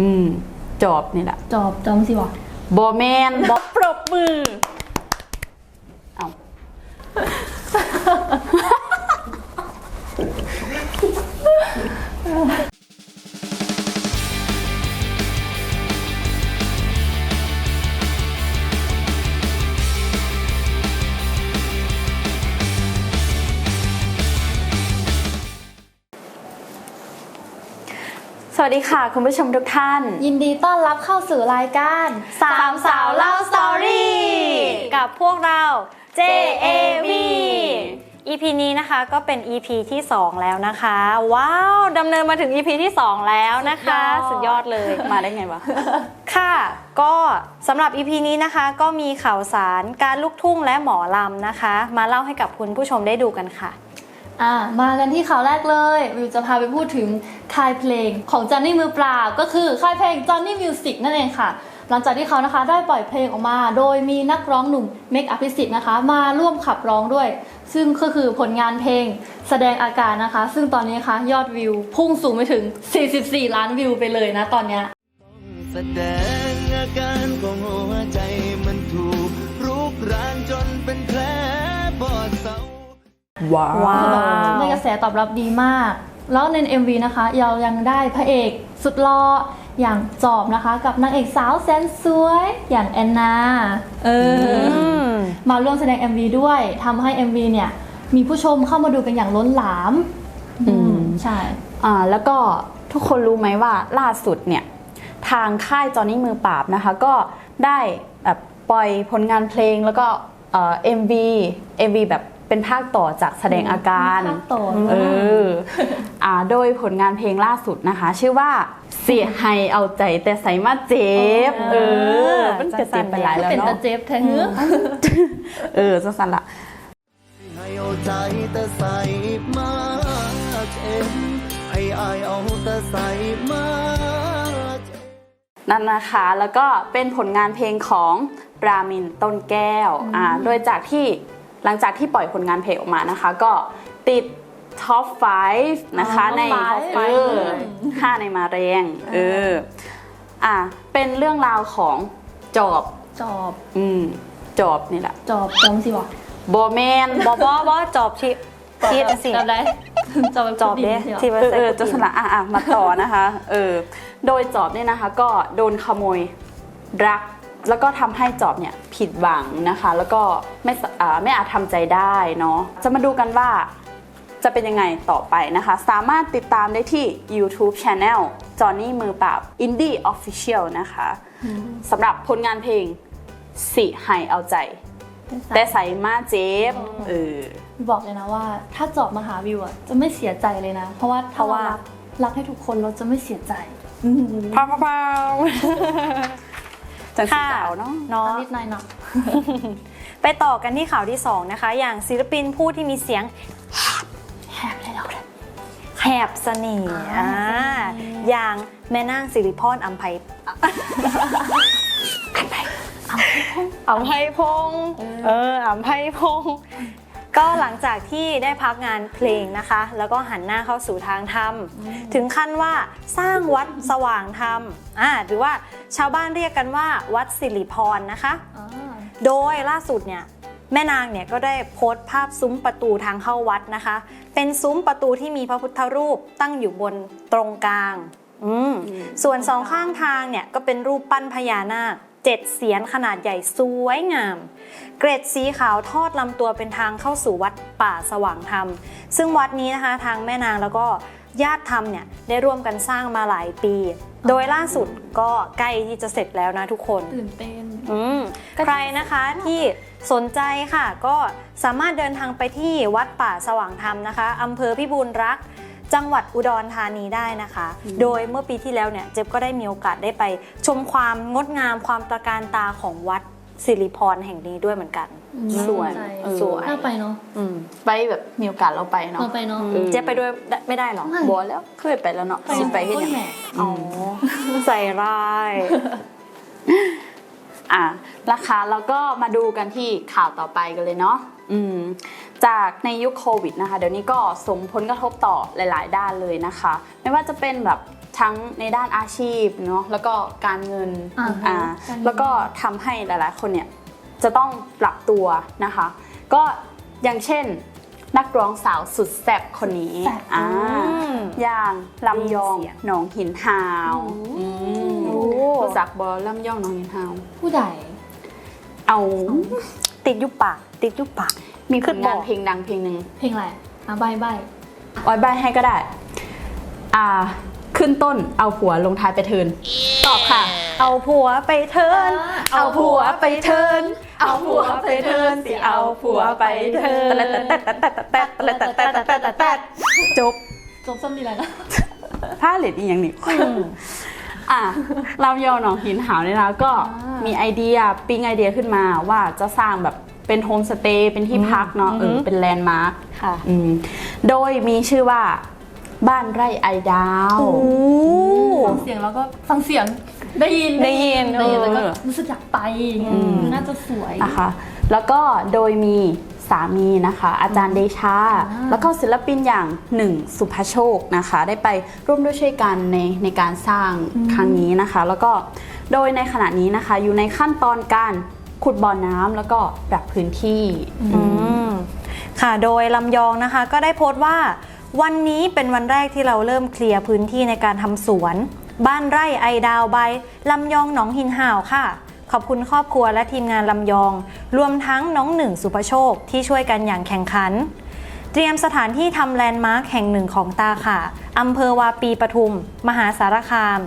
อืมจอบนี่แหละจอบจอมสิวะบอแมนบอปรบมือ เอา สวัสดีค่ะ คุณผู้ชมทุกท่าน ยินดีต้อนรับเข้าสู่รายการสามสาวเล่าสตอรี่กับพวกเรา JAV EP นี้นะคะก็เป็น EP ที่ 2 แล้วนะคะ ว้าวดำเนินมาถึง EP ที่ 2 แล้วนะคะ สุสุดดยยออดดเลยมาได้ไงวะ ค่ะ ก็สำหรับ EP นี้นะคะก็มีข่าวสารการลูกทุ่งและหมอลำนะคะ มาเล่าให้กับคุณผู้ชมได้ดูกันค่ะ อ่ามากันที่ข่าวแรกเลยวิวจะพาไปพูดถึงค่ายเพลงของจ o นนี่มือเปล่าก็คือค่ายเพลง Johnny Music นั่นเองค่ะ หลังจากที่เขานะคะได้ปล่อยเพลงออกมา โดยมีนักร้องหนุ่มเมกอภิสิทธิ์นะคะ มาร่วมขับร้องด้วย ซึ่งก็คือผลงานเพลงแสดงอาการนะคะ ซึ่งตอนนี้นะคะยอดวิวพุ่งสูงไปถึง 44 ล้านวิวไปเลยนะตอนเนี้ยแสดงอาการของหัวใจมันถูกรุกรานจนเป็นแผลบอดเศร้า ว้าว้าวคือแบบได้กระแสตอบรับดีมาก แล้วใน MV นะคะเรายังได้พระเอกสุดหล่ออย่างจอบนะคะ กับนางเอกสาวแสนสวยอย่างแอนนา เอออืมมาร่วมแสดง MV ด้วยทำให้ MV เนี่ย มีผู้ชมเข้ามาดูกันอย่างล้นหลาม อืม ใช่ อ่าแล้วก็ทุกคนรู้ไหมว่าล่าสุดเนี่ย ทางค่ายจอห์นนี่มือปราบนะคะ ก็ได้แบบปล่อยผลงานเพลงแล้วก็เอ่อ MV MV แบบ เป็นภาคต่อจากแสดงอาการภาคต่อเอออ่าโดยผลงานเพลงล่าสุดนะคะ ชื่อว่าเสียให้เอาใจแต่ใส่มาเจ็บเออมันจะเจ็บไปหลายก็แล้วเป็นเนาะตาเจฟแท้งื้อเออสั้นๆละให้เอาใจแต่ใส่มาเจ็บให้อายเอาแต่ใส่มาเจ็บนั่นนะคะแล้วก็เป็นผลงานเพลงของรามินต้นแก้วอ่าโดยจากที่ หลังจากที่ปล่อยผลงานเพลงออกมานะคะ ก็ติดท็อป 5 นะคะอ๋อใน top five เออห้าในมาแรงเอออะเป็นเรื่องราวของจอบจอบอืมจอบนี่แหละจอบจอมสิวะบอแมนบอบอบอจอบที่ที่สิจอบได้จอบจอบเด้สิวะที่ว่าเออใส่เออกุจะฏิสละอะอะมาต่อนะคะ เออ โดยจอบเนี่ยนะคะ ก็โดนขโมยรัก แล้วก็ทำให้จอบเนี่ยผิดหวังนะคะ แล้วก็ไม่สอ่าไม่อาจทำใจได้เนาะจะมาดูกันว่าจะเป็นยังไงต่อไปนะคะ สามารถติดตามได้ที่ YouTube Channel Johnny มือปราบ Indie Official นะคะสำหรับผลงานเพลงสิให้เอาใจ แต่ใส่มาเจ็บเออบอกเลยนะว่า ถ้าจอบมาหาวิวอะจะไม่เสียใจเลยนะ เพราะว่าเพถ้าราะเราว่ารักรักให้ทุกคนเราจะไม่เสียใจ พาวพาว จังสีค่ะดาวเนาะเนาะนิดหน่อยเนาะไปต่อกันที่ข่าวที่ 2 นะคะ อย่างศิลปินผู้ที่มีเสียงแฮปเลยเราแหบเสน่ห์อ่าอย่างแม่นางสิริพรอัมไพอัมไพพงศ์เอออัมไพพงศ์ ก็หลังจากที่ได้พักงานเพลงนะคะ แล้วก็หันหน้าเข้าสู่ทางธรรม ถึงขั้นว่าสร้างวัดสว่างธรรมอ่าหรือว่าชาวบ้านเรียกกันว่าวัดสิริพรนะคะ โดยล่าสุดเนี่ยแม่นางเนี่ยก็ได้โพสต์ภาพซุ้มประตูทางเข้าวัดนะคะ เป็นซุ้มประตูที่มีพระพุทธรูปตั้งอยู่บนตรงกลาง อืม ส่วนสองข้างทางเนี่ยก็เป็นรูปปั้นพญานาค เจ็ดเสียนขนาดใหญ่สวยงาม เกร็ดสีขาวทอดลำตัวเป็นทางเข้าสู่วัดป่าสว่างธรรม ซึ่งวัดนี้นะคะทางแม่นางแล้วก็ญาติธรรมเนี่ยได้ร่วมกันสร้างมาหลายปี โดยล่าสุดก็ใกล้ที่จะเสร็จแล้วนะทุกคน ตื่นเต้นอืมใครนะคะที่สนใจค่ะ ก็สามารถเดินทางไปที่วัดป่าสว่างธรรมนะคะอำเภอพิบูลรักษ์ จังหวัดอุดรธานีได้นะคะ โดยเมื่อปีที่แล้วเนี่ยเจ็บก็ได้มีโอกาสได้ไป ชมความงดงามความตระการตาของวัดสิริพรแห่งนี้ด้วยเหมือนกัน สวยใช่ เออสวย น่าไปเนาะอืมไปแบบมีโอกาสเราไปเนาะ เราไปเนาะอืมเจ๊ไปด้วยได้ไม่ได้หรอไม่บัวแล้วเคยไปแล้วเนาะสิไปให้ยังแหมอ๋อ ใส่ร้าย อะราคาแล้วก็มาดูกันที่ข่าวต่อไปกันเลยเนาะอืม จากในยุคโควิดนะคะเดี๋ยวนี้ก็ส่งผลกระทบต่อหลาย ๆ ด้านเลยนะคะ ไม่ว่าจะเป็นแบบทั้งในด้านอาชีพเนาะแล้วก็การเงินอ่าฮะอ่าการเงิน แล้วก็ทำให้หลาย ๆ คนเนี่ยจะต้องปรับตัวนะคะ ก็อย่างเช่นนักร้องสาวสุดแซ่บคนนี้แซ่บ อ่ามอย่างลำยองได้ยินเสียงหนองหินหาวโอ้อืมโอ้รู้จักบอลำยองหนองหินหาวผู้ใดเอา ติดอยุปากติดอยุปาก มีผขึ้ลนงานบอกเพลงดังเพลงหนึ่งเพลงอะไรอะใบใบออยใบให้ก็ได้ อ่า ขึ้นต้นเอาผัวลงท้ายไปเทิร์นตอบค่ะ เอาผัวไปเทิร์นเอาผัวไปเทิร์นเอาผัวไปเทิร์นสิเอาผัวไปเทิร์นแต่แต่แต่แต่แต่แต่แต่แต่แต่แต่แต่จบจบซ้ำดีแล้วนะผ้าเหล็ดอีกอย่างหนึ่งอะเรายอหนองหินหาวเนี่ยนะก็อ่า มีมีไอเดียปิ๊งไอเดียขึ้นมาว่าจะสร้างแบบเป็นโฮมสเตย์เป็นที่พักเนาะเออเป็นแลนด์มาร์คค่ะอืมโดยมีชื่อว่าบ้านไร่ไอดาวฟังเสียงแล้วก็ฟังเสียงได้ยินได้ยินได้ยินแล้วก็เออรู้สึกอยากไปไงอืมน่าจะสวยนะคะแล้วก็โดยมีสามีนะคะ อาจารย์เดชาอ่าแล้วก็ศิลปินอย่างหนึ่งสุภโชคนะคะ ได้ไปร่วมด้วยช่วยกันในในการสร้างครั้งนี้นะคะ แล้วก็ โดยในขณะนี้นะคะอยู่ในขั้นตอนการขุดบ่อน้ำแล้วก็ปรับพื้นที่อืมค่ะ โดยลำยองนะคะ ก็ได้โพสต์ว่า วันนี้เป็นวันแรกที่เราเริ่มเคลียร์พื้นที่ในการทำสวน บ้านไร่ไอดาวใบลำยองหนองหินห่าวค่ะ ขอบคุณครอบครัวและทีมงานลำยอง รวมทั้งน้องหนึ่งสุภโชคที่ช่วยกันอย่างแข่งขัน เตรียมสถานที่ทำแลนด์มาร์คแห่งหนึ่งของตาค่ะอำเภอวาปีปทุม มหาสารคาม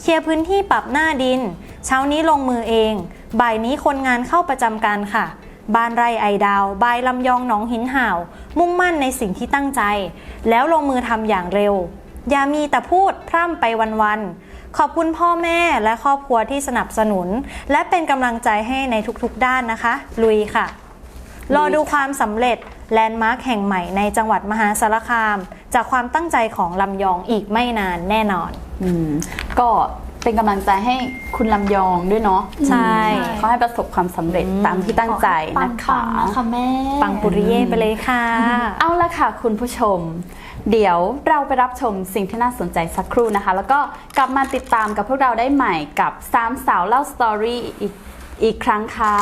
เคลียร์พื้นที่ปรับหน้าดิน เช้านี้ลงมือเอง บ่ายนี้คนงานเข้าประจำการค่ะบ้านไร่ไอดาวบายลำยองหนองหินห่าว มุ่งมั่นในสิ่งที่ตั้งใจ แล้วลงมือทำอย่างเร็ว อย่ามีแต่พูดพร่ำไปวันๆ ขอบคุณพ่อแม่และครอบครัวที่สนับสนุน และเป็นกำลังใจให้ในทุกๆด้านนะคะ ลุยค่ะ รอดูความสำเร็จ แลนด์มาร์คแห่งใหม่ในจังหวัดมหาสารคาม จากความตั้งใจของลำยองอีกไม่นานแน่นอน อืมก็เป็นกำลังใจให้คุณลำยองด้วยเนาะใช่ เขาให้ประสบความสำเร็จตามที่ตั้งใจปันะงคะๆนะคะแม่ ปังปุริเย่ไปเลยค่ะ เอาละค่ะคุณผู้ชม เดี๋ยวเราไปรับชมสิ่งที่น่าสนใจสักครู่นะคะ แล้วก็กลับมาติดตามกับพวกเราได้ใหม่กับสามสาวเล่าสตอรี่อีกอีกครั้งค่ะ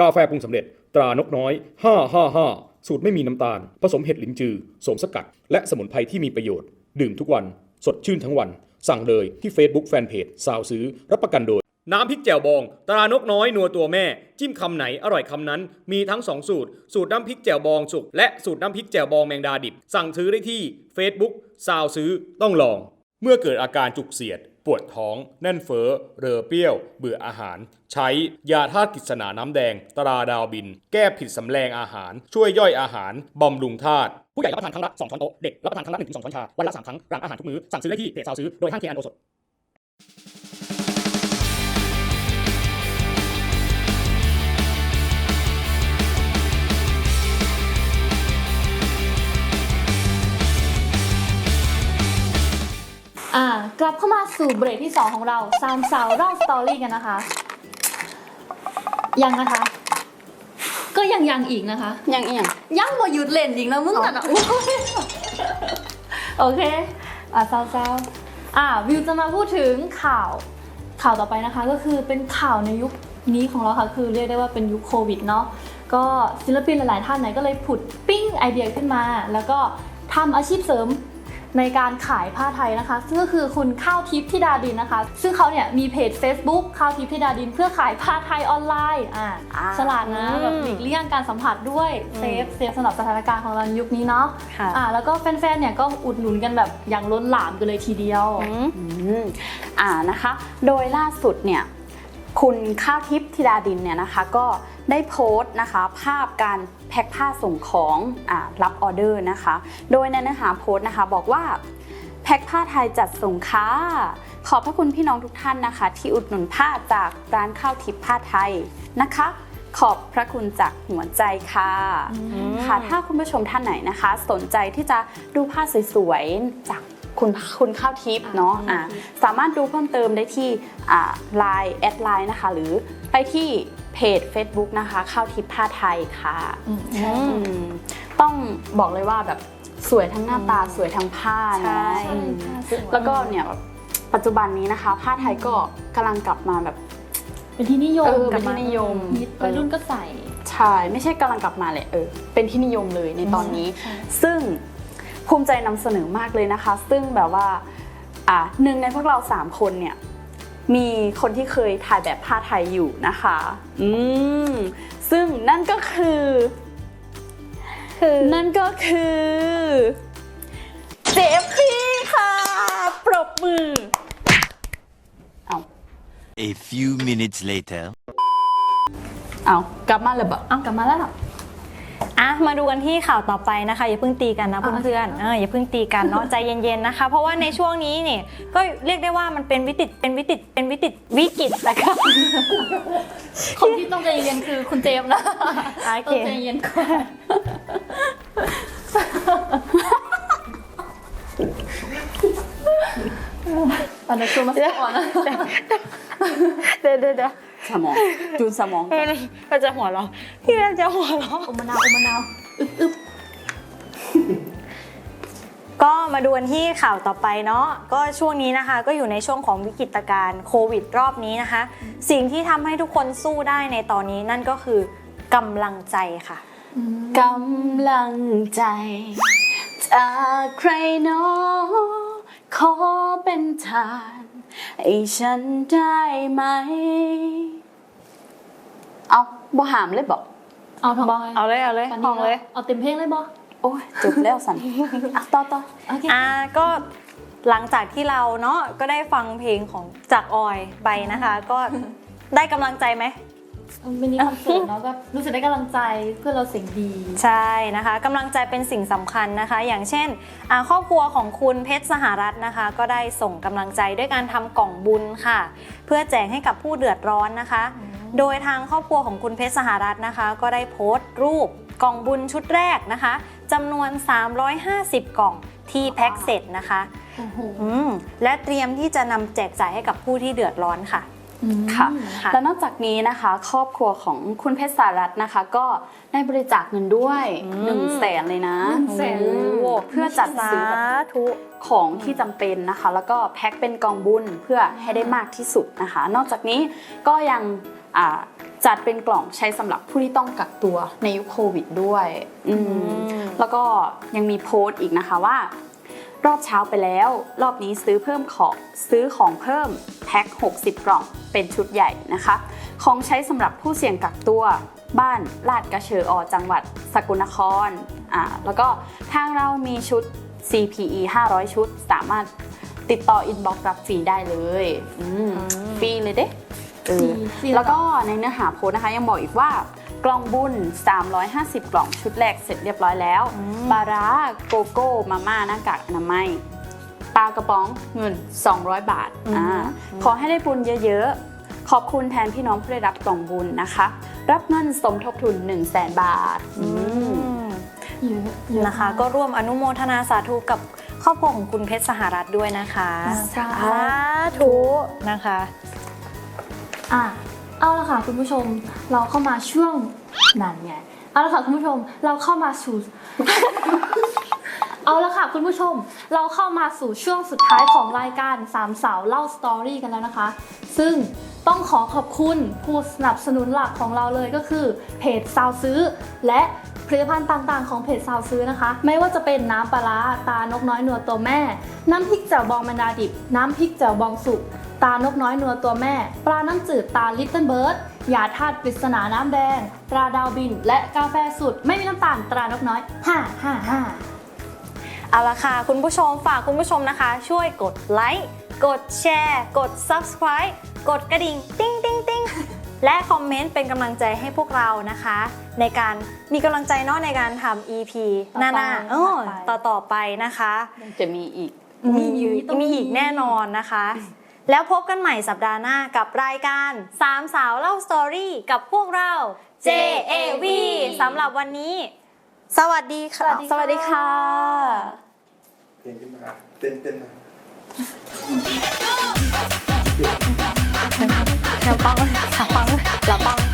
กาแฟปรุงสำเร็จ ตรานกน้อย 555 สูตรไม่มีน้ำตาล ผสมเห็ดลิ้นจือโสมสกัด และสมุนไพรที่มีประโยชน์ ดื่มทุกวัน สดชื่นทั้งวัน สั่งเลยที่ Facebook Fanpage สาวซื้อ รับประกันโดย น้ำพริกแจ่วบอง ตรานกน้อยนัวตัวแม่ จิ้มคำไหนอร่อยคำนั้น มีทั้ง 2 สูตร สูตรน้ำพริกแจ่วบองสุก และสูตรน้ำพริกแจ่วบองแมงดาดิบ สั่งซื้อได้ที่ Facebook สาวซื้อต้องลอง เมื่อเกิดอาการจุกเสียด ปวดท้อง แน่นเฟ้อ เรอเปรี้ยว เบื่ออาหาร ใช้ยาธาตุกิษณาน้ำแดง ตราดาวบิน แก้ผิดสำแรงอาหาร ช่วยย่อยอาหาร บำรุงธาตุ ผู้ใหญ่รับประทานครั้งละ 2 ช้อนโต๊ะ เด็กรับประทานครั้งละ1-2ช้อนชา วันละ 3 ครั้ง หลังอาหารทุกมื้อ สั่งซื้อได้ที่เพจซาวซื้อ โดยห้างเทียนโอสด กลับเข้ามาสู่เบรกที่ 2 ของเราสามสาวเล่าสตอรี่กันนะคะ ยังนะคะ ก็ยังยังอีกนะคะ ยังเอียงยังบ่หยุดเล่นอีกแล้วมึงน่ะนะอุ๊ยโอเค อะเศร้าๆอะวิวจะมาพูดถึงข่าวข่าวต่อไปนะคะก็คือเป็นข่าวในยุคนี้ของเราค่ะคือเรียกได้ว่าเป็นยุคโควิดเนาะก็ศิลปินหลาย ๆ ท่านเนี่ยก็เลยผุดปิ้งไอเดียขึ้นมา แล้วก็ทำอาชีพเสริม ในการขายผ้าไทยนะคะ ซึ่งก็คือคุณข้าวทิพย์ธิดาดินนะคะ ซึ่งเขาเนี่ยมีเพจ Facebook ข้าวทิพย์ธิดาดิน เพื่อขายผ้าไทยออนไลน์อ่าอ่าฉลาดนะอืมแบบหลีกเลี่ยงการสัมผัสด้วยเซฟเซฟสำหรับสถานการณ์ของเราในยุคนี้เนาะค่ะ อ่าแล้วก็แฟนๆเนี่ยก็อุดหนุนกันแบบอย่างล้นหลามกันเลยทีเดียว อืม อืมอ่านะคะ โดยล่าสุดเนี่ย คุณข้าวทิพย์ธิดาดินเนี่ยนะคะก็ได้โพสต์นะคะ ภาพการแพ็คผ้าส่งของอารับออเดอร์นะคะ โดยในเนื้อหาโพสต์นะคะบอกว่าแพ็คผ้าไทยจัดส่งค่ะขอบพระคุณพี่น้องทุกท่านนะคะ ที่อุดหนุนผ้าจากร้านข้าวทิพย์ผ้าไทยนะคะ ขอบพระคุณจากหัวใจค่ะค่ะถ้าคุณผู้ชมท่านไหนนะคะ สนใจที่จะดูผ้าสวยๆจาก คุณคุณข้าวทิพย์เนาะอ่าสามารถดูเพิ่มเติมได้ที่อ่าไลน์แอดไลน์นะคะ หรือไปที่เพจ Facebook นะคะข้าวทิพย์ผ้าไทยค่ะอืมอืมต้องบอกเลยว่าแบบสวยทั้งหน้าตาสวยทั้งผ้าใช่เนาะอืมแล้วก็เนี่ยแบบปัจจุบันนี้นะคะ ผ้าไทยก็กำลังกลับมาแบบเป็นที่นิยมเออเป็นที่นิยมฮิตวัยรุ่นก็ใส่ใช่ไม่ใช่กำลังกลับมาเลยเออเป็นที่นิยมเลยในตอนนี้ใช่ซึ่ง ภูมิใจนำเสนอมากเลยนะคะ ซึ่งแบบว่าอะหนึ่งในพวกเราสามคนเนี่ยมีคนที่เคยถ่ายแบบผ้าไทยอยู่นะคะ อืม ซึ่งนั่นก็คือ คือ นั่นก็คือเจฟฟี่ค่ะ ปรบมือ เอา A few minutes later. เอา กลับมาเลยบะเอากลับมาแล้วเหร ออะมาดูกันที่ข่าวต่อไปนะคะอย่าเพิ่งตีกันนะอะเพื่อนๆเอออย่าเพิ่งตีกันเนาะใจเย็นๆนะคะ เพราะว่าในช่วงนี้เนี่ยก็เรียกได้ว่ามันเป็นวิกฤตเป็นวิกฤตเป็นวิกฤตวิกฤตนะคะคนที่ต้องใจเย็นๆคือคุณเจมส์นะโอเค ต้องใจเย็นก่อนอันนี้คือมาสก่อนนะ เดี๋ยวเดี๋ยวเดี๋ยว สมองจูนสมองเฮ้ยเราจะหัวเราะพี่เราจะหัวเราะอมมะนาวอมมะนาวก็มาดูกันที่ข่าวต่อไปเนาะก็ช่วงนี้นะคะ ก็อยู่ในช่วงของวิกฤตการณ์โควิดรอบนี้นะคะ สิ่งที่ทำให้ทุกคนสู้ได้ในตอนนี้นั่นก็คือกำลังใจค่ะกำลังใจ จากใครเนาะขอเป็นทาน ให้ฉันได้ไหม เอาบ่หามเลยบอกเอาทองเอาเลยเอาเลยตนพนี้องเลย เอาเต็มเพลงเลยบอโอ้ยจบแล้วสันอะต่อต่อโอเคอ่าก็หลังจากที่เราเนาะก็ได้ฟังเพลงของจากออยไปนะคะ ก็ได้กำลังใจไหมมินิคอนเสิร์ตเนาะก็รู้สึกได้กำลังใจเพื่อนเราเสียงดีใช่นะคะกำลังใจเป็นสิ่งสำคัญนะคะ อย่างเช่นอ่าครอบครัวของคุณเพชรสหรัฐนะคะ ก็ได้ส่งกำลังใจด้วยการทำกล่องบุญค่ะ เพื่อแจกให้กับผู้เดือดร้อนนะคะ โดยทางครอบครัวของคุณเพชรสหรัฐนะคะ ก็ได้โพสต์รูปกล่องบุญชุดแรกนะคะจำนวน 350 กล่องที่แพ็คเสร็จนะคะโอ้โหอืมและเตรียมที่จะนำแจกจ่ายให้กับผู้ที่เดือดร้อนค่ะค่ะค่ะแล้วนอกจากนี้นะคะครอบครัวของคุณเพชรสารัตน์นะคะ ก็ได้บริจาคเงินด้วย1นึ่งแสนเลยนะหนึ่งแสนโอ้เพื่อจัดซื้อแบบธุของที่จำเป็นนะคะ แล้วก็แพ็คเป็นกองบุญเพื่อให้ได้มากที่สุดนะคะ นอกจากนี้ก็ยังอ่า จัดเป็นกล่องใช้สำหรับผู้ที่ต้องกักตัวในยุคโควิดด้วยอืมแล้วก็ยังมีโพสต์อีกนะคะว่า รอบเช้าไปแล้ว รอบนี้ซื้อเพิ่มของซื้อของเพิ่มแพ็ค60 กล่องเป็นชุดใหญ่นะคะ ของใช้สำหรับผู้เสี่ยงกักตัวบ้านลาดกระเชออจังหวัดสกลนครอ่าแล้วก็ทางเรามีชุด CPE 500 ชุด สามารถติดต่ออินบ็อกซ์รับฟรีได้เลยอืมฟรีเลยเด้ เออฟรีแล้วก็ในเนื้อหาโพสต์นะคะ ยังบอกอีกว่ากล่องบุญ 350 กล่องชุดแรกเสร็จเรียบร้อยแล้วปลาร้าโกโก้มาม่าหน้ากากอนามัยปลากระป๋องเงิน 200 บาทอ่าขอให้ได้บุญเยอะๆ ขอบคุณแทนพี่น้องผู้ได้รับกล่องบุญนะคะ รับเงินสมทบทุน 1 0 0 0 0แบาทอืมเยอะเยอนะคะ ก็ร่วมอนุโมทนาสาธุกับครอบครัวของคุณเพชรสหรัฐด้วยนะคะ สาธุนะคะ อะเอาละค่ะคุณผู้ชมเราเข้ามาช่วงนั่นไงเอาละค่ะคุณผู้ชมเราเข้ามาสู่ เอาละค่ะคุณผู้ชม เราเข้ามาสู่ช่วงสุดท้ายของรายการสามสาวเล่าสตอรี่กันแล้วนะคะ ซึ่งต้องขอขอบคุณผู้สนับสนุนหลักของเราเลยก็คือเพจซาวซื้อ และผลิตภัณฑ์ต่างๆของเพจซาวซื้อนะคะ ไม่ว่าจะเป็นน้ำปลาร้าตานกน้อยนัวตัวแม่ น้ำพริกแจ่วบองแมนดาดิบ น้ำพริกแจ่วบองสุก ตานกน้อยนัวตัวแม่ ปลาน้ำจืดตาลิตเติ้ลเบิร์ดยาธาตุปริศนาน้ำแดงตราดาวบิน และกาแฟสุด ไม่มีน้ำตาลตรานกน้อยห้าห้าห้าเอาละค่ะ คุณผู้ชมฝากคุณผู้ชมนะคะ ช่วยกดไลค์กดแชร์ กด subscribe กดกระดิ่ง ติ้งติ้งติ้งและคอมเมนต์เป็นกำลังใจให้พวกเรานะคะ ในการมีกำลังใจเนาะในการทำ EP หต่อไปน้าๆเออต่ต่ออไปต่อไปนะคะ จะมีอีกมีอีกมีอีกแน่นอนนะคะ แล้วพบกันใหม่สัปดาห์หน้ากับรายการสามสาวเล่าสตอรี่กับพวกเรา JAV สำหรับวันนี้ สวัสดีค่ะ สวัสดีค่ะเพลงขึ้นมาเต้นเต้นมาแถวปัง